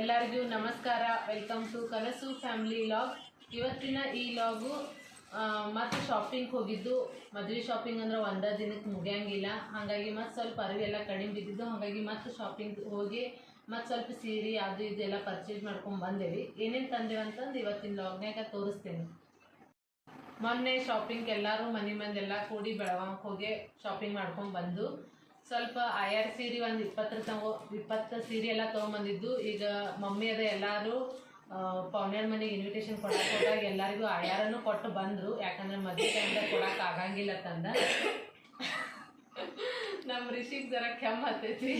ಎಲ್ಲರಿಗೂ ನಮಸ್ಕಾರ. Welcome to Kanasu family vlog ಇವತ್ತಿನ ಈ ಲಾಗು ಮತ್ತು ಶಾಪಿಂಗ್ ಹೋಗಿದ್ದು. ಮದುವೆ ಶಾಪಿಂಗ್ ಅಂದ್ರೆ ಒಂದೇ ದಿನಕ್ಕೆ ಮುಗಿಯಂಗಿಲ್ಲ. ಹಾಗಾಗಿ ಮತ್ತೆ ಸ್ವಲ್ಪ ಅರಿವಿ ಎಲ್ಲ ಕಡಿಮೆ ಬಿದ್ದಿದ್ದು. ಹಾಗಾಗಿ ಮತ್ತು ಶಾಪಿಂಗ್ ಹೋಗಿ ಮತ್ತು ಸ್ವಲ್ಪ ಸೀರೆ ಅದು ಇದೆಲ್ಲ ಪರ್ಚೇಸ್ ಮಾಡ್ಕೊಂಡು ಬಂದೇವಿ. ಏನೇನು ತಂದೇವೆ ಅಂತಂದು ಇವತ್ತಿನ ಲಾಗ್ನಾಗ ತೋರಿಸ್ತೇನೆ. ಮೊನ್ನೆ ಶಾಪಿಂಗ್ ಎಲ್ಲರೂ ಮನೆ ಮಂದೆಲ್ಲ ಕೂಡಿ ಬೆಳವಂಗೆ ಹೋಗಿ ಶಾಪಿಂಗ್ ಮಾಡ್ಕೊಂಡು ಬಂದು ಸ್ವಲ್ಪ ಆಯಾರ್ ಸೀರೆ ಒಂದು ಇಪ್ಪತ್ತರ ತಗೋ ಇಪ್ಪತ್ತು ಸೀರೆ ಎಲ್ಲ ತೊಗೊಂಬಂದಿದ್ದು. ಈಗ ಮಮ್ಮಿ ಅದ ಎಲ್ಲರೂ ಪೌನ್ಯಾರ ಮನೆಗೆ ಇನ್ವಿಟೇಷನ್ ಕೊಡಕ್ಕೆ ಹೋದಾಗ ಎಲ್ಲರಿಗೂ ಅನ್ನು ಕೊಟ್ಟು ಬಂದರು. ಯಾಕಂದ್ರೆ ಮದುವೆ ಟೈಮ್ದಾಗ ಕೊಡಕ್ಕೆ ಆಗಂಗಿಲ್ಲ ತಂದ. ನಮ್ಮ ರಿಷಿಗೆ ಜರ ಕೆಮ್ಮ ಹತ್ತೈತಿ.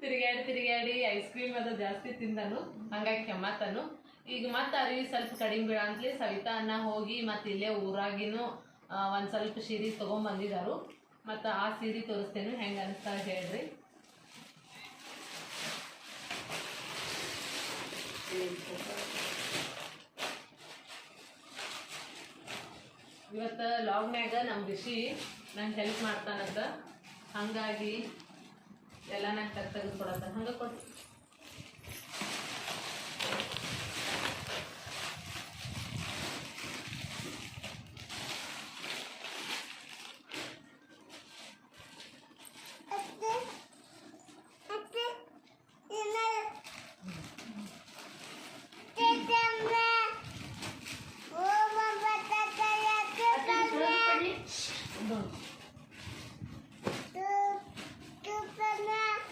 ತಿರುಗಾಡಿ ತಿರುಗಾಡಿ ಐಸ್ ಕ್ರೀಮ್ ಅದು ಜಾಸ್ತಿ ತಿಂದನು. ಹಂಗಾಗಿ ಕೆಮ್ಮತ್ತನು ಈಗ ಮತ್ತೆ ಅರಿವಿ ಸ್ವಲ್ಪ ಕಡಿಮೆ ಅಂತಲೇ ಸವಿತಾ ಅನ್ನ ಹೋಗಿ ಮತ್ತೆ ಇಲ್ಲೇ ಊರಾಗಿನೂ ಒಂದು ಸ್ವಲ್ಪ ಸೀರೆ ತೊಗೊಂಬಂದಿದ್ದಾರು ಮತ್ತು ಆ ಸೀರೆ ತೋರಿಸ್ತೇನೆ, ಹೆಂಗೆ ಅನಿಸ್ತಾ ಹೇಳ್ರಿ. ಇವತ್ತು ಲಾಗ್ನ್ಯಾಗ ನಮ್ಮ ಋಷಿ ನಂಗೆ ಹೆಲ್ಪ್ ಮಾಡ್ತಾನಂತ. ಹಾಗಾಗಿ ಎಲ್ಲ ನಂಗೆ ತೆಗ್ದು ಕೊಡತ್ತ ಹಂಗೆ ಕೊಟ್ಟು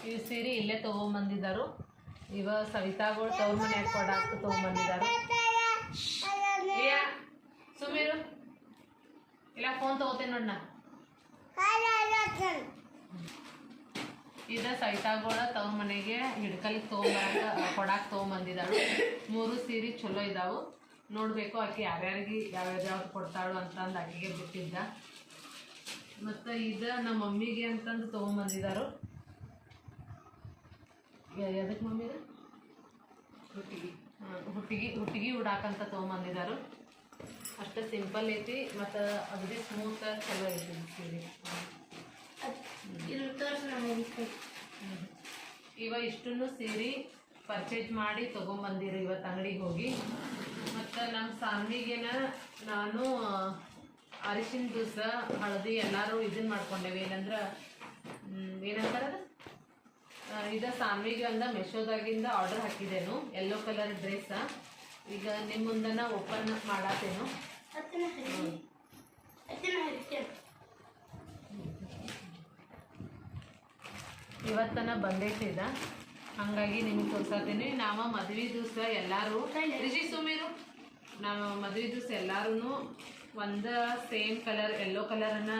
ಈ ಸೀರೆ ಇಲ್ಲೇ ತೊಗೊಂಬಂದಿದ್ದಾರು ಇವ ಸವಿತಾಗಳು ತವ್ರ ಮನ್ಯಾಗ ಕೊಡಾಕ ತೊಗೊಂಬಂದಿದ್ದಾರು ಏ ಸುಮೀರು, ಇಲ್ಲ ಫೋನ್ ತಗೋತೇನೆ ನೋಡಣ್ಣ ಇದ ಸವಿತಾಗೋಳ ತವ್ರ ಮನೆಗೆ ಹಿಡ್ಕಲಿಗೆ ತಗೊಂಡ್ ಕೊಡಾಕ್ ತೊಗೊಂಬಂದಿದ್ದಾಳು ಮೂರು ಸೀರೆ ಚಲೋ ಇದಾವು. ನೋಡಬೇಕು ಆಕೆ ಯಾರ್ಯಾರಿಗೆ ಯಾವ್ಯಾವ್ದು ಯಾವ್ದು ಕೊಡ್ತಾಳು ಅಂತಂದು ಆಕೆಗೆ ಬಿಟ್ಟಿದ್ದ. ಮತ್ತು ಇದ ನಮ್ಮ ಮಮ್ಮಿಗೆ ಅಂತಂದು ತೊಗೊಂಬಂದಿದ್ದಾರು ಎದಕ್ಕೆ ಮಮ್ಮಿ ಹುಟ್ಟಿಗೆ. ಹುಟ್ಟಿಗೆ ಹುಟ್ಟಿಗೆ ಉಡಾಕಂತ ತೊಗೊಂಬಂದಿದ್ದಾರೆ ಅಷ್ಟು ಸಿಂಪಲ್ ಐತಿ ಮತ್ತು ಅಗದಿ ಸ್ಮೂತ್ ಚಲೋ ಐತಿ ಸೀರೆ. ಇವ ಇಷ್ಟನ್ನು ಸೇರಿ ಪರ್ಚೇಸ್ ಮಾಡಿ ತೊಗೊಂಬಂದಿರು ಇವತ್ತು ಅಂಗಡಿಗೆ ಹೋಗಿ. ಮತ್ತು ನಮ್ಮ ಸಾಮಿಗೇನ ನಾನು ಅರಿಶಿನ ದಿವಸ ಹಳದಿ ಎಲ್ಲರೂ ಇದನ್ನು ಮಾಡ್ಕೊಂಡೇವಿ. ಏನಂದ್ರೆ ಮ್, ಏನಂತಾರ ಅದು? ಆ, ಇದ ಸಾನ್ವಿಗೆ ಅಂದ ಮೆಶೋದಾಗಿಂದ ಆರ್ಡರ್ ಹಾಕಿದ್ದೇನು. ಯೆಲ್ಲೋ ಕಲರ್ ಡ್ರೆಸ್ ಈಗ ನಿಮ್ಮ ಮುಂದನ ಓಪನ್ ಮಾಡತ್ತೇನು. ಇವತ್ತನ ಬಂದೈತೆ ಇದ. ಹಂಗಾಗಿ ನಿಮ್ಗೆ ತೋರ್ಸತ್ತೀನಿ ನಾವ ಮದ್ವೆ ದಿವಸ ಎಲ್ಲಾರು ರಿಜಿ ಸುಮೀರು ನಾವು ಮದ್ವೆ ದಿವಸ ಎಲ್ಲಾರು ಒಂದ ಸೇಮ್ ಕಲರ್ ಯೆಲ್ಲೋ ಕಲರನ್ನ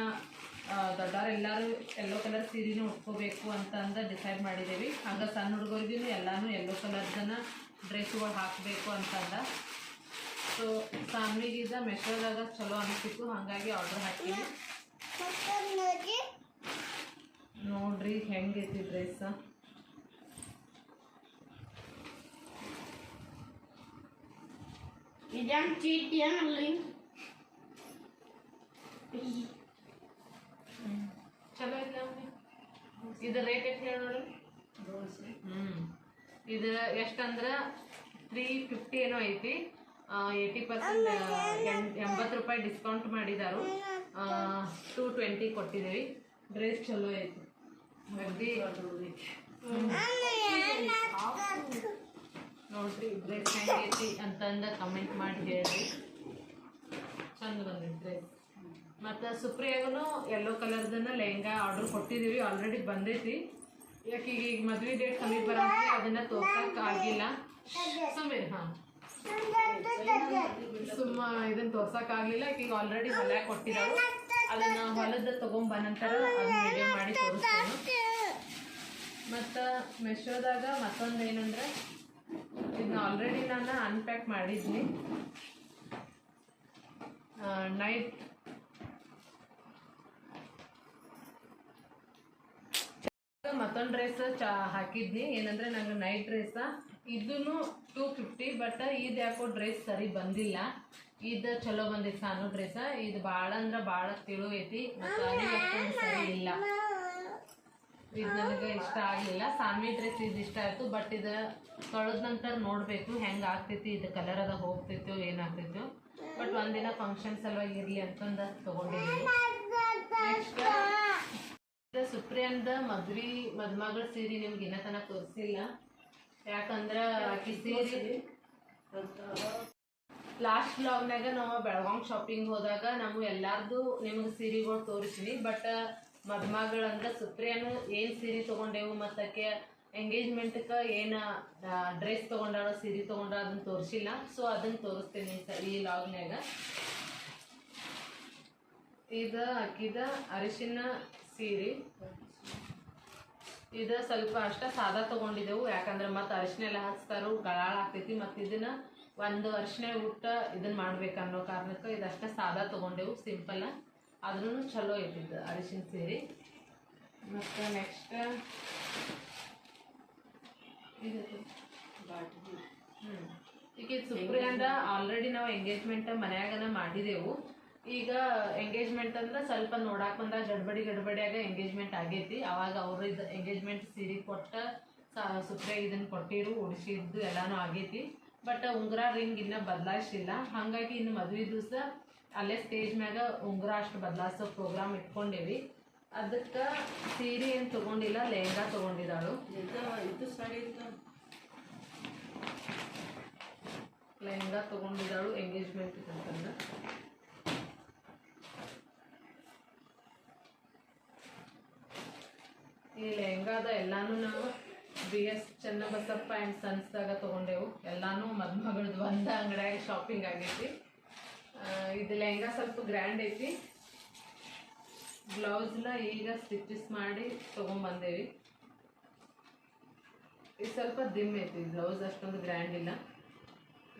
ದೊಡ್ಡವ್ರು ಎಲ್ಲರೂ ಎಲ್ಲೋ ಕಲರ್ ಸೀರೆನೂ ಉಟ್ಕೋಬೇಕು ಅಂತ ಅಂದ ಡಿಸೈಡ್ ಮಾಡಿದ್ದೀವಿ ಹಂಗೆ ಸಣ್ಣ ಹುಡುಗರಿಗೂ ಎಲ್ಲಾನು ಕಲರ್ ಕಲರ್ದನ್ನ ಡ್ರೆಸ್ಗಳು ಹಾಕಬೇಕು ಅಂತಂದ ಸೊ ಫ್ಯಾಮ್ಲಿಗಿದ ಮೆಷರ್ದಾಗ ಚಲೋ ಅನಿಸಿತ್ತು, ಹಾಗಾಗಿ ಆರ್ಡರ್ ಹಾಕಿವಿ ನೋಡ್ರಿ ಹೆಂಗೈತಿ ಡ್ರೆಸ್ ಇದೇನು ಚೀಟಿ ಏನಲ್ಲಿ ಚಲೋ ಇದು ರೇಟ್ ಎಷ್ಟು ಹೇಳಿ ಎಷ್ಟಂದ್ರ ತ್ರೀ ಫಿಫ್ಟಿ ಏನೋ ಐತಿ. ಏಯ್ಟಿ ಪರ್ಸೆಂಟ್ ಎಂಬತ್ತು ರೂಪಾಯಿ ಡಿಸ್ಕೌಂಟ್ ಮಾಡಿದಾರು. ಟೂ ಟ್ವೆಂಟಿ ಕೊಟ್ಟಿದ್ದೀವಿ ಡ್ರೆಸ್ ಚಲೋ ಐತಿ. ನೋಡ್ರಿ ಡ್ರೆಸ್ ಹೆಂಗೈತಿ ಅಂತಂದ ಕಮೆಂಟ್ ಮಾಡಿ ಹೇಳ್ರಿ. ಚಂದ ಬಂದೈತಿ ಡ್ರೆಸ್ ಮತ್ತು ಸುಪ್ರಿಯಾಗೂ ಎಲ್ಲೋ ಕಲರ್ದನ್ನ ಲೆಹಂಗಾ ಆರ್ಡರ್ ಕೊಟ್ಟಿದ್ದೀವಿ ಆಲ್ರೆಡಿ ಬಂದೈತಿ. ಯಾಕೆ ಈಗ ಈಗ ಮದುವೆ ಡೇಟ್ ಕಮ್ಮಿ ಬರೋದು ಅದನ್ನ ತೋರ್ಸಕ್ ಆಗಿಲ್ಲ. ಸುಮ್ಮನೆ ಹಾಂ. ಸುಮ್ಮ ಇದನ್ನ ಆಗ್ಲಿಲ್ಲ ಈಗ ಆಲ್ರೆಡಿ ಹೊಲ ಕೊಟ್ಟಿದ್ದಾವೆ ಅದನ್ನ ಹೊಲದ ತಗೊಂಡ್ ನಂತರ ಅದನ್ನ ಮಾಡಿ ತೋರಿಸ್ತೇನೆ. ಮತ್ತು ಮೆಶೋದಾಗ ಮತ್ತೊಂದು ಏನಂದ್ರೆ ಇದನ್ನ ಆಲ್ರೆಡಿ ನಾನು ಅನ್ಪ್ಯಾಕ್ ಮಾಡಿದ್ನಿ. ನೈಟ್ ಮತ್ತೊಂದು ಡ್ರೆಸ್ ಚಾ ಹಾಕಿದ್ನಿ. ಏನಂದ್ರೆ ನಂಗೆ ನೈಟ್ ಡ್ರೆಸ್ ಇದನ್ನು ಟೂ ಫಿಫ್ಟಿ ಬಟ್ ಇದು ಯಾಕೋ ಡ್ರೆಸ್ ಸರಿ ಬಂದಿಲ್ಲ. ಇದು ಚಲೋ ಬಂದಿತ್ತು ಸಾನು ಡ್ರೆಸ್ ಇದು ಭಾಳ ಅಂದ್ರೆ ಭಾಳ ತಿಳು ಐತಿ ಸರಿ ಇಲ್ಲ. ಇದು ನನಗೆ ಇಷ್ಟ ಆಗಲಿಲ್ಲ. ಸಾಮಿ ಡ್ರೆಸ್ ಇದು ಇಷ್ಟ ಆಯಿತು ಬಟ್ ಇದು ತೊಳೆದ ನಂತರ ನೋಡಬೇಕು ಹೆಂಗೆ ಆಗ್ತೈತಿ, ಇದು ಕಲರ್ ಅದ ಹೋಗ್ತಿತ್ತು ಏನಾಗ್ತಿತ್ತು ಬಟ್ ಒಂದಿನ ಫಂಕ್ಷನ್ ಸಲುವಾಗಿ ಇರಲಿ ಅಂತಂದು ತೊಗೊಂಡಿದ್ದೀನಿ. ಸುಪ್ರಿಯಂದ ಮದ್ವಿ ಮದ್ಮಗಳ ಸೀರೆ ನಿಮ್ಗೆ ಇನ್ನ ತನಕ ತೋರಿಸಿಲ್ಲ. ಯಾಕಂದ್ರೆ ಆಕಿ ಸೀರೆ ಲಾಸ್ಟ್ ಬ್ಲಾಗ್ನಾಗ ನಾವು ಬೆಳಗಾಂ ಶಾಪಿಂಗ್ ಹೋದಾಗ ನಾವು ಎಲ್ಲಾರ್ದು ನಿಮ್ಗೆ ಸೀರೆಗಳು ತೋರಿಸಿವಿ ಬಟ್ ಮದ್ಮಗಳಂದ ಸುಪ್ರಿಯನು ಏನು ಸೀರೆ ತೊಗೊಂಡೆವು ಮತ್ತು ಆಕೆ ಎಂಗೇಜ್ಮೆಂಟ್ಗೆ ಏನು ಡ್ರೆಸ್ ತೊಗೊಂಡಾಳೋ ಸೀರೆ ತೊಗೊಂಡಾಳ ಅದನ್ನ ತೋರಿಸಿಲ್ಲ. ಸೊ ಅದನ್ನ ತೋರಿಸ್ತೀನಿ ಈ ಲಾಗ್ನಾಗ ಇದು ಅಕ್ಕಿದ ಅರಿಶಿನ ಸೀರೆ. ಇದು ಸ್ವಲ್ಪ ಅಷ್ಟ ಸಾದಾ ತಗೊಂಡಿದ್ದೆವು ಯಾಕಂದ್ರೆ ಮತ್ತೆ ಅರಿಶಿನ ಎಲ್ಲ ಹಚ್ತಾರು ಗಳಾಳ ಆಗ್ತೈತಿ. ಮತ್ತು ಇದನ್ನ ಒಂದು ಅರಿಶಿನ ಊಟ ಇದನ್ನ ಮಾಡ್ಬೇಕು ಅನ್ನೋ ಕಾರಣಕ್ಕೆ ಇದಷ್ಟ ಸಾದಾ ತಗೊಂಡೆವು, ಸಿಂಪಲ್. ಆದ್ರೂ ಚಲೋ ಐತಿದ್ದು ಅರಿಶಿನ ಸೀರೆ. ಮತ್ತು ನೆಕ್ಸ್ಟ್ ಇದು ಈಗ ಸುಪ್ರಿಯಂದ ಆಲ್ರೆಡಿ ನಾವು ಎಂಗೇಜ್ಮೆಂಟ್ ಮನ್ಯಾಗನ ಮಾಡಿದೆವು. ಈಗ ಎಂಗೇಜ್ಮೆಂಟ್ ಅಂದ್ರೆ ಸ್ವಲ್ಪ ನೋಡಾಕ್ ಬಂದಾಗ ಗಡ್ಬಡಿ ಗಡ್ಬಡಿಯಾಗ ಎಂಗೇಜ್ಮೆಂಟ್ ಆಗೈತಿ. ಅವಾಗ ಅವ್ರು ಇದು ಎಂಗೇಜ್ಮೆಂಟ್ ಸೀರೆ ಕೊಟ್ಟ ಸ- ಸುಪ್ರಿಯ ಇದನ್ನ ಕೊಟ್ಟಿರು ಉಡಿಸಿದ್ದು ಎಲ್ಲಾನು ಆಗೈತಿ. ಬಟ್ ಉಂಗುರ ರಿಂಗ್ ಇನ್ನ ಬದಲಾಯಿಸಿಲ್ಲ. ಹಾಗಾಗಿ ಇನ್ನು ಮದುವೆ ದಿವಸ ಅಲ್ಲೇ ಸ್ಟೇಜ್ ಮ್ಯಾಗ ಉಂಗುರ ಅಷ್ಟು ಬದಲಾಯಿಸೋ ಪ್ರೋಗ್ರಾಮ್ ಇಟ್ಕೊಂಡೇವಿ. ಅದಕ್ಕೆ ಸೀರೆ ಏನು ತಗೊಂಡಿಲ್ಲ ಲೆಹಂಗಾ ತಗೊಂಡಿದ್ದಾಳು. ಲೆಹಂಗಾ ತಗೊಂಡಿದ್ದಾಳು ಎಂಗೇಜ್ಮೆಂಟ್ ಅಂತಂದು. ಈ ಎಲ್ಲಾನು ನಾವು ಬಿ ಎಸ್ ಚನ್ನಬಸಪ್ಪ ಆ್ಯಂಡ್ ಸನ್ಸ್ದಾಗ ತಗೊಂಡೆವು. ಎಲ್ಲಾನು ಮದುಮಗಳದ್ದು ಒಂದ ಅಂಗಡಿಯಾಗ ಶಾಪಿಂಗ್ ಆಗೈತಿ. ಇದು ಲೆಹಂಗಾ ಸ್ವಲ್ಪ ಗ್ರ್ಯಾಂಡ್ ಐತಿ. ಬ್ಲೌಸ್ನ ಈಗ ಸ್ಟಿಚಸ್ ಮಾಡಿ ತೊಗೊಂಬಂದೇವಿ. ಇದು ಸ್ವಲ್ಪ ದಿಮ್ ಐತಿ ಬ್ಲೌಸ್ ಅಷ್ಟೊಂದು ಗ್ರ್ಯಾಂಡ್ ಇಲ್ಲ.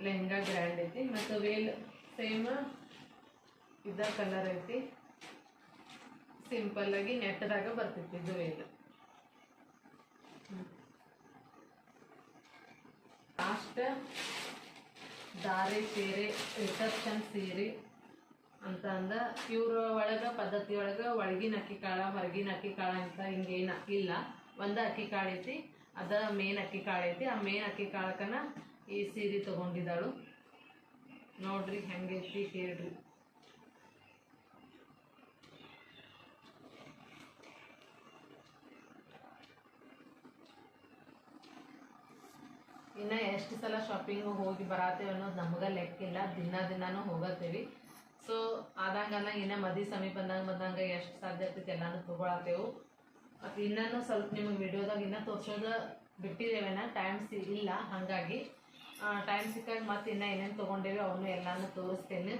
ಲೆಹಂಗಾ ಗ್ರ್ಯಾಂಡ್ ಐತಿ. ಮತ್ತು ವೇಲ್ ಸೇಮ್ ಇದ್ದ ಕಲರ್ ಐತಿ. ಸಿಂಪಲ್ ಆಗಿ ನೆಟ್ಟದಾಗ ಬರ್ತೈತಿ ಇದು ವೇಲ್ ಲಾಸ್ಟ್ ದಾರೆ, ಸೀರೆ ರಿಸೆಪ್ಷನ್ ಸೀರೆ ಅಂತ ಅಂದ. ಇವ್ರ ಒಳಗ, ಪದ್ಧತಿ ಒಳಗೆ ಒಳಗಿನ ಅಕ್ಕಿ ಕಾಳ, ಹೊರಗಿನ ಅಕ್ಕಿ ಕಾಳ ಅಂತ ಹಿಂಗೇನ ಇಲ್ಲ. ಒಂದ ಅಕ್ಕಿ ಕಾಳು ಐತಿ, ಅದ ಮೇನ್ ಅಕ್ಕಿ ಕಾಳು ಐತಿ. ಆ ಮೇನ್ ಅಕ್ಕಿ ಕಾಳಕನ ಈ ಸೀರೆ ತಗೊಂಡಿದ್ದಾಳು. ನೋಡ್ರಿ ಹೆಂಗೈತಿ ಕೇಳ್ರಿ ಇನ್ನ ಎಷ್ಟು ಸಲ ಶಾಪಿಂಗ್ ಹೋಗಿ ಬರತ್ತೇವೆ ಅನ್ನೋದು ನಮ್ಗೆ ಲೆಕ್ಕಿಲ್ಲ ದಿನ ದಿನಾನು ಹೋಗತ್ತೇವಿ. ಸೊ ಆದಂಗನ ಇನ್ನ ಮದಿ ಸಮೀಪ ಬಂದಂಗ ಬಂದಂಗ ಎಷ್ಟು ಸಾಧ್ಯ ಆಗ್ತೈತಿ ಎಲ್ಲಾನು ತಗೊಳತ್ತೇವು. ಮತ್ತು ಇನ್ನೂ ಸ್ವಲ್ಪ ನಿಮಗೆ ವಿಡಿಯೋದಾಗ ಇನ್ನೂ ತೋರ್ಸೋದು ಬಿಟ್ಟಿದ್ದೇವೆನ ಟೈಮ್ ಸಿ ಇಲ್ಲ ಹಾಗಾಗಿ. ಟೈಮ್ ಸಿಕ್ಕಾಗ ಮತ್ತೆ ಇನ್ನ ಏನೇನು ತಗೊಂಡೇವಿ ಅವನು ಎಲ್ಲಾನು ತೋರಿಸ್ತೇನೆ.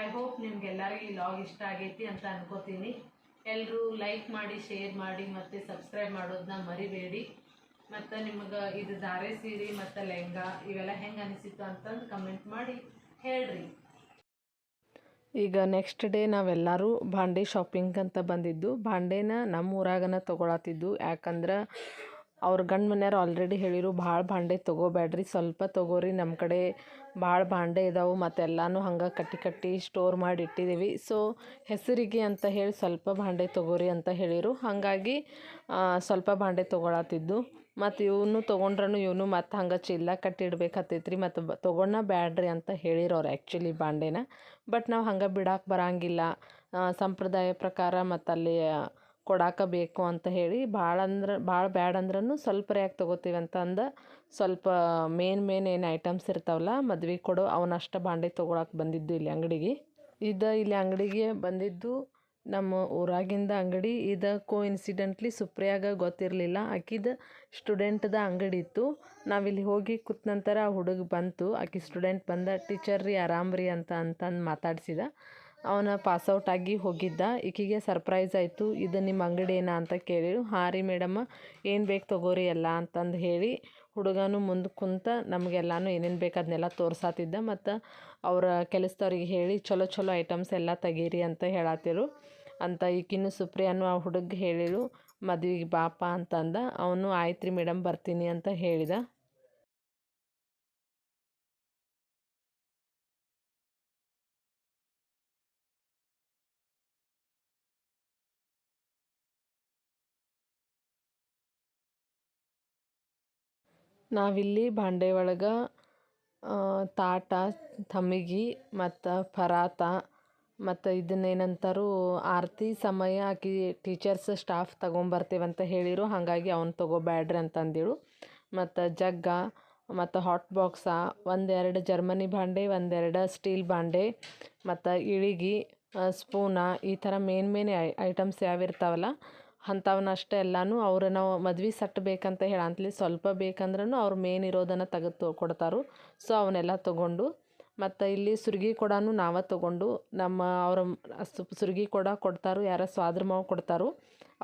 ಐ ಹೋಪ್ ನಿಮ್ಗೆಲ್ಲರಿಗೂ ಈ ಲಾಗ್ ಇಷ್ಟ ಆಗೈತಿ ಅಂತ ಅನ್ಕೋತೀನಿ. ಎಲ್ಲರೂ ಲೈಕ್ ಮಾಡಿ ಶೇರ್ ಮಾಡಿ, ಮತ್ತು ಸಬ್ಸ್ಕ್ರೈಬ್ ಮಾಡೋದನ್ನ ಮರಿಬೇಡಿ. ಮತ್ತು ನಿಮಗೆ ಇದು ಧಾರೆ ಸೀರೆ ಮತ್ತು ಲೆಹಂಗಾ ಇವೆಲ್ಲ ಹೆಂಗೆ ಅನಿಸಿತ್ತು ಅಂತಂದು ಕಮೆಂಟ್ ಮಾಡಿ ಹೇಳ್ರಿ. ಈಗ ನೆಕ್ಸ್ಟ್ ಡೇ ನಾವೆಲ್ಲರೂ ಭಾಂಡೆ ಶಾಪಿಂಗ್ ಅಂತ ಬಂದಿದ್ದು. ಭಾಂಡೆನ ನಮ್ಮ ಊರಾಗನ ತೊಗೊಳತ್ತಿದ್ದು ಯಾಕಂದ್ರೆ ಅವ್ರ ಗಂಡ ಮನೆಯವ್ರು ಆಲ್ರೆಡಿ ಹೇಳಿರು, ಭಾಳ ಭಾಂಡೆ ತೊಗೋಬೇಡ್ರಿ, ಸ್ವಲ್ಪ ತೊಗೋರಿ ನಮ್ಮ ಕಡೆ ಭಾಳ ಭಾಂಡೆ ಇದಾವೆ, ಮತ್ತೆಲ್ಲನೂ ಹಂಗೆ ಕಟ್ಟಿ ಕಟ್ಟಿ ಸ್ಟೋರ್ ಮಾಡಿ ಇಟ್ಟಿದ್ದೀವಿ ಸೊ ಹೆಸರಿಗೆ ಅಂತ ಹೇಳಿ ಸ್ವಲ್ಪ ಭಾಂಡೆ ತೊಗೋರಿ ಅಂತ ಹೇಳಿರು. ಹಾಗಾಗಿ ಸ್ವಲ್ಪ ಭಾಂಡೆ ತೊಗೊಳತ್ತಿದ್ದು ಮತ್ತು ಇವನು ತೊಗೊಂಡ್ರೂ ಇವನು ಮತ್ತು ಹಂಗೆ ಚಿಲ್ಲ ಕಟ್ಟಿ ಇಡ್ಬೇಕಾತೈತ್ರಿ ಮತ್ತು ಬ ತೊಗೊಂಡ ಬ್ಯಾಡ್ರಿ ಅಂತ ಹೇಳಿರೋರು ಆ್ಯಕ್ಚುಲಿ ಬಾಂಡೆನ. ಬಟ್ ನಾವು ಹಂಗೆ ಬಿಡಾಕೆ ಬರಂಗಿಲ್ಲ. ಸಂಪ್ರದಾಯ ಪ್ರಕಾರ ಮತ್ತು ಅಲ್ಲಿ ಕೊಡಾಕ ಬೇಕು ಅಂತ ಹೇಳಿ ಭಾಳ ಅಂದ್ರೆ, ಭಾಳ ಬ್ಯಾಡ್ ಅಂದ್ರೂ ಸ್ವಲ್ಪ ಯಾಕೆ ತೊಗೋತೀವಿ ಅಂತ ಅಂದು ಸ್ವಲ್ಪ ಮೇನ್ ಮೇನ್ ಏನು ಐಟಮ್ಸ್ ಇರ್ತಾವಲ್ಲ ಮದ್ವೆ ಕೊಡೋ ಅವನಷ್ಟು ಬಾಂಡೆ ತೊಗೊಳಕ್ಕೆ ಬಂದಿದ್ದು ಇಲ್ಲಿ ಅಂಗಡಿಗೆ. ಇದು ಇಲ್ಲಿ ಅಂಗಡಿಗೆ ಬಂದಿದ್ದು ನಮ್ಮ ಊರಾಗಿಂದ ಅಂಗಡಿ ಇದು ಕೋ ಇನ್ಸಿಡೆಂಟ್ಲಿ ಸುಪ್ರಿಯಾಗ ಗೊತ್ತಿರಲಿಲ್ಲ. ಆಕಿದ ಸ್ಟೂಡೆಂಟ್ದ ಅಂಗಡಿ ಇತ್ತು. ನಾವಿಲ್ಲಿ ಹೋಗಿ ಕೂತ ನಂತರ ಆ ಹುಡುಗ ಬಂತು. ಆಕಿ ಸ್ಟೂಡೆಂಟ್ ಬಂದ, ಟೀಚರ್ ರೀ, ಆರಾಮ್ ರೀ ಅಂತ ಅಂತಂದು ಮಾತಾಡಿಸಿದ. ಅವನ ಪಾಸ್ಔಟ್ ಆಗಿ ಹೋಗಿದ್ದ. ಈಕಿಗೆ ಸರ್ಪ್ರೈಸ್ ಆಯಿತು. ಇದು ನಿಮ್ಮ ಅಂಗಡಿ ಏನಾ? ಅಂತ ಕೇಳಿ ಹಾಂ ರೀ ಮೇಡಮ್ಮ ಏನು ಬೇಕು ತಗೋರಿ ಎಲ್ಲ? ಅಂತಂದು ಹೇಳಿ ಹುಡುಗನು ಮುಂದೆ ಕುಂತ ನಮಗೆಲ್ಲನೂ ಏನೇನು ಬೇಕು ಅದನ್ನೆಲ್ಲ ತೋರ್ಸಾತಿದ್ದ ಮತ್ತು ಅವರ ಕೆಲಸದವ್ರಿಗೆ ಹೇಳಿ, ಚಲೋ ಚಲೋ ಐಟಮ್ಸ್ ಎಲ್ಲ ತೆಗೀರಿ ಅಂತ ಹೇಳತ್ತಿರು ಅಂತ ಈಕಿನ್ನು ಸುಪ್ರಿಯಾನು ಆ ಹುಡುಗ ಹೇಳಿಳು ಮದ್ವೆಗೆ ಬಾಪ ಅಂತಂದ. ಅವನು ಆಯ್ತು ರೀ ಮೇಡಮ್ ಬರ್ತೀನಿ ಅಂತ ಹೇಳಿದ. ನಾವಿಲ್ಲಿ ಬಾಂಡೆ ಒಳಗೆ ತಾಟ ಥಮಿಗಿ ಮತ್ತು ಪರಾತ ಮತ್ತು ಇದನ್ನೇನಂತಾರು ಆರತಿ, ಸಮಯ ಆಕಿ ಟೀಚರ್ಸ್ ಸ್ಟಾಫ್ ತಗೊಂಬರ್ತೇವಂತ ಹೇಳಿರು. ಹಾಗಾಗಿ ಅವ್ನು ತೊಗೋಬ್ಯಾಡ್ರಿ ಅಂತಂದಿಳು. ಮತ್ತು ಜಗ್ಗ ಮತ್ತು ಹಾಟ್ ಬಾಕ್ಸ ಒಂದೆರಡು ಜರ್ಮನಿ ಭಾಂಡೆ, ಒಂದೆರಡು ಸ್ಟೀಲ್ ಭಾಂಡೆ ಮತ್ತು ಇಳಿಗಿ ಸ್ಪೂನ ಈ ಥರ ಮೇನ್ ಮೇನ್ ಐಟಮ್ಸ್ ಯಾವಿರ್ತಾವಲ್ಲ ಅಂಥವನ್ನಷ್ಟೇ ಎಲ್ಲನೂ ಅವ್ರ ನಾವು ಮದ್ವೆ ಸಟ್ ಬೇಕಂತ ಹೇಳಂತಲಿ ಸ್ವಲ್ಪ ಬೇಕಂದ್ರೂ ಅವ್ರು ಮೇನ್ ಇರೋದನ್ನು ತೆಗೆದು ಕೊಡ್ತಾರೆ. ಸೊ ಅವನ್ನೆಲ್ಲ ತೊಗೊಂಡು, ಮತ್ತು ಇಲ್ಲಿ ಸುರ್ಗಿ ಕೊಡನೂ ನಾವೇ ತೊಗೊಂಡು, ನಮ್ಮ ಅವರ ಸುರ್ಗಿ ಕೊಡ ಕೊಡ್ತಾರೋ, ಯಾರ ಸ್ವಾದ್ರ ಮಾವು ಕೊಡ್ತಾರೋ.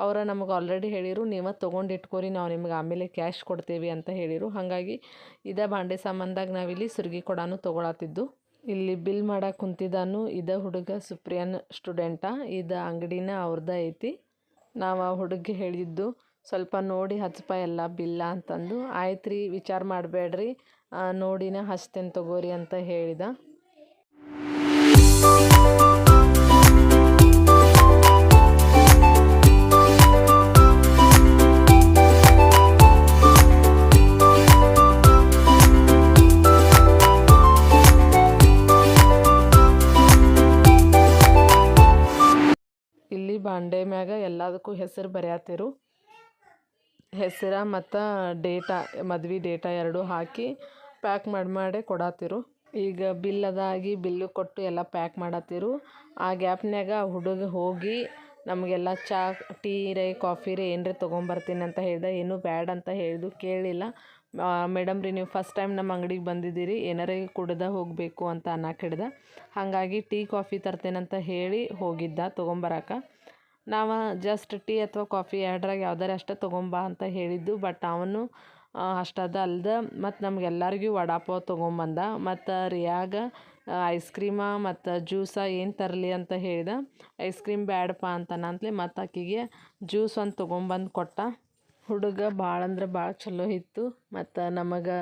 ಅವರ ನಮಗೆ ಆಲ್ರೆಡಿ ಹೇಳಿರು, ನೀವೇ ತೊಗೊಂಡು ಇಟ್ಕೋರಿ, ನಾವು ನಿಮ್ಗೆ ಆಮೇಲೆ ಕ್ಯಾಶ್ ಕೊಡ್ತೀವಿ ಅಂತ ಹೇಳಿರು. ಹಾಗಾಗಿ ಇದೇ ಬಾಂಡೆ ಸಾಮಾನ್ದಾಗ ನಾವಿಲ್ಲಿ ಸುರ್ಗಿ ಕೊಡನೂ ತೊಗೊಳತ್ತಿದ್ದು ಇಲ್ಲಿ ಬಿಲ್ ಮಾಡಕ್ಕೆ ಕುಂತಿದ್ದಾನು ಇದೇ ಹುಡುಗ ಸುಪ್ರಿಯನ್ ಸ್ಟೂಡೆಂಟ ಇದು ಅಂಗಡಿನ ಅವ್ರದ್ದೇ ಐತಿ. ನಾವು ಆ ಹುಡುಗಿಗೆ ಹೇಳಿದ್ದು, ಸ್ವಲ್ಪ ನೋಡಿ ಹಚ್ಚಪ್ಪ ಎಲ್ಲ ಬಿಲ್ಲ ಅಂತಂದು. ಆಯ್ತು ರೀ ವಿಚಾರ ಮಾಡಬೇಡ್ರಿ. ನೋಡಿನೇ ಹಚ್ತೇನೆ ತಗೋರಿ ಅಂತ ಹೇಳಿದ. ಮ್ಯಾಗ ಎಲ್ಲದಕ್ಕೂ ಹೆಸರು ಬರೆಯತ್ತಿರು ಹೆಸರ ಮತ್ತು ಡೇಟಾ, ಮದ್ವೆ ಡೇಟಾ ಎರಡು ಹಾಕಿ ಪ್ಯಾಕ್ ಮಾಡಿ ಮಾಡೇ ಕೊಡತ್ತಿರು ಈಗ ಬಿಲ್ ಅದಾಗಿ ಬಿಲ್ಲು ಕೊಟ್ಟು ಎಲ್ಲ ಪ್ಯಾಕ್ ಮಾಡತ್ತಿರು ಆ ಗ್ಯಾಪ್ನ್ಯಾಗ ಹುಡುಗ ಹೋಗಿ ನಮಗೆಲ್ಲ ಚಾ, ಟೀ ರೇ, ಕಾಫಿ ರೇ ಏನರೇ ತೊಗೊಂಬರ್ತೀನಿ ಅಂತ ಹೇಳಿದ. ಏನೂ ಬ್ಯಾಡ್ ಅಂತ ಹೇಳಿದು ಕೇಳಿಲ್ಲ. ಮೇಡಮ್ ರೀ, ನೀವು ಫಸ್ಟ್ ಟೈಮ್ ನಮ್ಮ ಅಂಗಡಿಗೆ ಬಂದಿದ್ದೀರಿ. ಏನಾರೇ ಕುಡ್ದ ಹೋಗಬೇಕು ಅಂತ ಅನ್ನಕ್ಕೆ ಹಿಡ್ದ. ಹಾಗಾಗಿ ಟೀ, ಕಾಫಿ ತರ್ತೇನಂತ ಹೇಳಿ ಹೋಗಿದ್ದ ತೊಗೊಂಬರಕ್ಕೆ ನಾವು ಜಸ್ಟ್ ಟೀ ಅಥವಾ ಕಾಫಿ ಎರಡರಾಗ ಯಾವ್ದಾರ ಅಷ್ಟೇ ತೊಗೊಂಬಾ ಅಂತ ಹೇಳಿದ್ದು ಬಟ್ ಅವನು ಅಷ್ಟದ ಅಲ್ದೆ, ಮತ್ತು ನಮ್ಗೆಲ್ಲರಿಗೂ ವಡಾಪಾವ್ ತೊಗೊಂಬಂದ ಮತ್ತು ರಿಯಾಗ ಐಸ್ ಕ್ರೀಮ ಮತ್ತು ಜ್ಯೂಸ ಏನು ತರಲಿ ಅಂತ ಹೇಳಿದ ಐಸ್ ಕ್ರೀಮ್ ಬ್ಯಾಡಪ್ಪ ಅಂತನಂತ್ಲೆ ಮತ್ತು ಆಕಿಗೆ ಜ್ಯೂಸ್ ಒಂದು ತೊಗೊಂಬಂದು ಕೊಟ್ಟ. ಹುಡುಗ ಭಾಳ ಅಂದ್ರೆ ಭಾಳ ಚಲೋ ಇತ್ತು, ಮತ್ತು ನಮಗೆ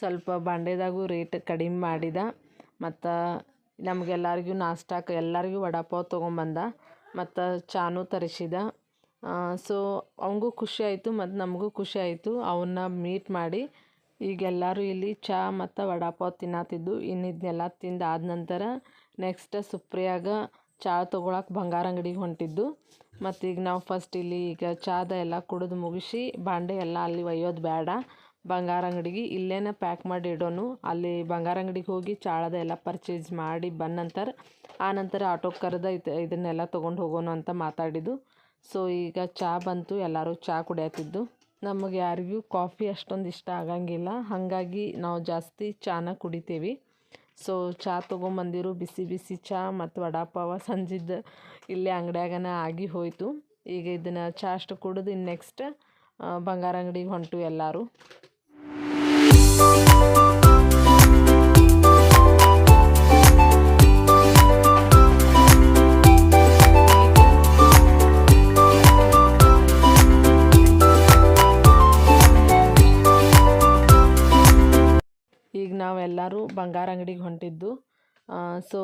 ಸ್ವಲ್ಪ ಬಾಂಡೆದಾಗೂ ರೇಟ್ ಕಡಿಮೆ ಮಾಡಿದ, ಮತ್ತು ನಮಗೆಲ್ಲರಿಗೂ ನಾಷ್ಟಾಕ್ಕೆ ಎಲ್ಲರಿಗೂ ವಡಾಪಾವ್ ತೊಗೊಂಬಂದ ಮತ್ತು ಚಾನೂ ತರಿಸಿದ. ಸೊ ಅವಂಗೂ ಖುಷಿ ಆಯಿತು ಮತ್ತು ನಮಗೂ ಖುಷಿ ಆಯಿತು. ಅವನ್ನ ಮೀಟ್ ಮಾಡಿ ಈಗ ಎಲ್ಲರೂ ಇಲ್ಲಿ ಚಹಾ ಮತ್ತು ವಡಾಪಾವ್ ತಿನ್ನತ್ತಿದ್ದು ಇನ್ನು ಇದನ್ನೆಲ್ಲ ತಿಂದು ಆದ ನಂತರ ನೆಕ್ಸ್ಟ್ ಸುಪ್ರಿಯಾಗ ಚಹಾ ತೊಗೊಳಕ್ಕೆ ಬಂಗಾರ ಅಂಗಡಿಗೆ ಹೊಂಟಿದ್ದು. ಮತ್ತು ಈಗ ನಾವು ಫಸ್ಟ್ ಇಲ್ಲಿ ಈಗ ಚಾದ ಎಲ್ಲ ಕುಡಿದು ಮುಗಿಸಿ ಬಾಂಡೆ ಎಲ್ಲ ಅಲ್ಲಿ ಒಯ್ಯೋದು ಬೇಡ ಬಂಗಾರ ಅಂಗಡಿಗೆ ಇಲ್ಲೇನ ಪ್ಯಾಕ್ ಮಾಡಿ ಇಡೋನು. ಅಲ್ಲಿ ಬಂಗಾರ ಅಂಗಡಿಗೆ ಹೋಗಿ ಚಾಳದ ಎಲ್ಲ ಪರ್ಚೇಸ್ ಮಾಡಿ ಬಂದ ನಂತರ ಆ ನಂತರ ಆಟೋ ಕರೆದ ಇದನ್ನೆಲ್ಲ ತೊಗೊಂಡು ಹೋಗೋಣ ಅಂತ ಮಾತಾಡಿದ್ದು. ಸೊ ಈಗ ಚಹಾ ಬಂತು, ಎಲ್ಲರೂ ಚಹಾ ಕುಡಿಯತ್ತಿದ್ದು. ನಮಗೆ ಯಾರಿಗೂ ಕಾಫಿ ಅಷ್ಟೊಂದು ಇಷ್ಟ ಆಗಂಗಿಲ್ಲ. ಹಾಗಾಗಿ ನಾವು ಜಾಸ್ತಿ ಚಾನ ಕುಡಿತೀವಿ. ಸೊ ಚಹಾ ತೊಗೊಂಬಂದಿರು, ಬಿಸಿ ಬಿಸಿ ಚಹಾ ಮತ್ತು ವಡಾಪಾವ ಸಂಜಿದ್ದು ಇಲ್ಲೇ ಅಂಗಡಿಯಾಗನ ಆಗಿ ಹೋಯಿತು. ಈಗ ಇದನ್ನು ಚಹಾ ಅಷ್ಟು ಕುಡಿದು ಇನ್ನು ನೆಕ್ಸ್ಟ್ ಬಂಗಾರ ಅಂಗಡಿಗೆ ಹೊಂಟು ಎಲ್ಲರೂ. ಈಗ ನಾವೆಲ್ಲರೂ ಬಂಗಾರ ಅಂಗಡಿಗೆ ಹೊಂಟಿದ್ದು. ಸೊ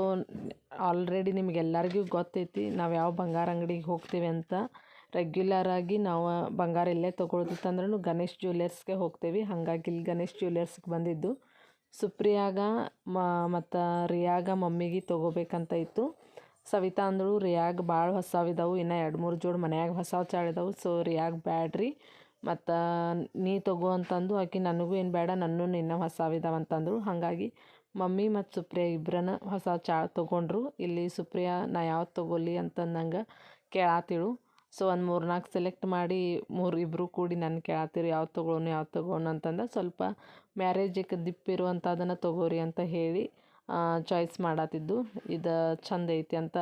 ಆಲ್ರೆಡಿ ನಿಮಗೆಲ್ಲರಿಗೂ ಗೊತ್ತೈತಿ, ನಾವು ಯಾವ ಬಂಗಾರ ಅಂಗಡಿಗೆ ಹೋಗ್ತೀವಿ ಅಂತ. ರೆಗ್ಯುಲರಾಗಿ ನಾವು ಬಂಗಾರ ಇಲ್ಲೇ ತೊಗೊಳೋದಿತ್ತಂದ್ರೂ ಗಣೇಶ್ ಜ್ಯುವೆಲ್ಲರ್ಸ್ಗೆ ಹೋಗ್ತೇವೆ. ಹಾಗಾಗಿ ಇಲ್ಲಿ ಗಣೇಶ್ ಜ್ಯುವೆಲ್ಲರ್ಸ್ಗೆ ಬಂದಿದ್ದು. ಸುಪ್ರಿಯಾಗ ಮತ್ತು ರಿಯಾಗ ಮಮ್ಮಿಗೆ ತೊಗೋಬೇಕಂತ ಇತ್ತು. ಸವಿತಾ ಅಂದಳು, ರಿಯಾಗ ಭಾಳ ಹೊಸವಿದಾವು. ಇನ್ನು ಎರಡು ಮೂರು ಜೋಡಿ ಮನ್ಯಾಗ ಹೊಸ ಚಾಳಿದವು. ಸೊ, ರಿಯಾಗ ಬ್ಯಾಡ್ರಿ. ಮತ್ತು ನೀ ತಗೋ ಅಂತಂದು ಆಕೆ, ನನಗೂ ಏನು ಬೇಡ ನನ್ನೂ ನಿನ್ನ ಹೊಸವಿದಾವ ಅಂತಂದಳು. ಹಾಗಾಗಿ ಮಮ್ಮಿ ಮತ್ತು ಸುಪ್ರಿಯಾ ಇಬ್ಬರನ್ನ ಹೊಸ ಚಾ ತೊಗೊಂಡ್ರು. ಇಲ್ಲಿ ಸುಪ್ರಿಯಾ, ನಾ ಯಾವ್ದು ತೊಗೊಲಿ ಅಂತಂದಂಗೆ ಕೇಳಾತಿಳು. ಸೊ ಒಂದು ಮೂರು ನಾಲ್ಕು ಸೆಲೆಕ್ಟ್ ಮಾಡಿ ಮೂರು ಇಬ್ಬರು ಕೂಡಿ ನನ್ನ ಕೇಳಾತಿರು ಯಾವ್ದು ತೊಗೊಳೋನು ಯಾವ್ದು ತೊಗೊಳೋನು ಅಂತಂದು ಸ್ವಲ್ಪ ಮ್ಯಾರೇಜಿಗೆ ದಿಪ್ಪಿರುವಂಥದ್ದನ್ನು ತೊಗೋರಿ ಅಂತ ಹೇಳಿ ಚಾಯ್ಸ್ ಮಾಡತ್ತಿದ್ದು ಇದು ಚಂದ ಐತಿ ಅಂತ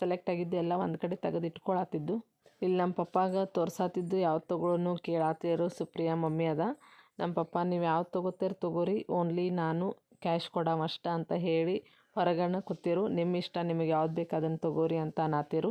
ಸೆಲೆಕ್ಟ್ ಆಗಿದ್ದು ಎಲ್ಲ ಒಂದು ಕಡೆ ತೆಗೆದು ಇಟ್ಕೊಳತ್ತಿದ್ದು ಇಲ್ಲಿ ನಮ್ಮ ಪಪ್ಪಾಗ ತೋರ್ಸಾತಿದ್ದು ಯಾವ್ದು ತೊಗೊಳೋನು ಕೇಳಾತಿರು ಸುಪ್ರಿಯಾ ಮಮ್ಮಿ ಅದ. ನಮ್ಮ ಪಪ್ಪ ನೀವು ಯಾವ್ದು ತೊಗೋತೀರಿ ತೊಗೋರಿ ಓನ್ಲಿ ನಾನು ಕ್ಯಾಶ್ ಕೊಡವಷ್ಟ ಅಂತ ಹೇಳಿ ಹೊರಗಣ ಕೂತಿರು. ನಿಮ್ಮ ಇಷ್ಟ, ನಿಮಗೆ ಯಾವ್ದು ಬೇಕು ಅದನ್ನು ತೊಗೋರಿ ಅಂತ ಅನ್ನತ್ತಿರು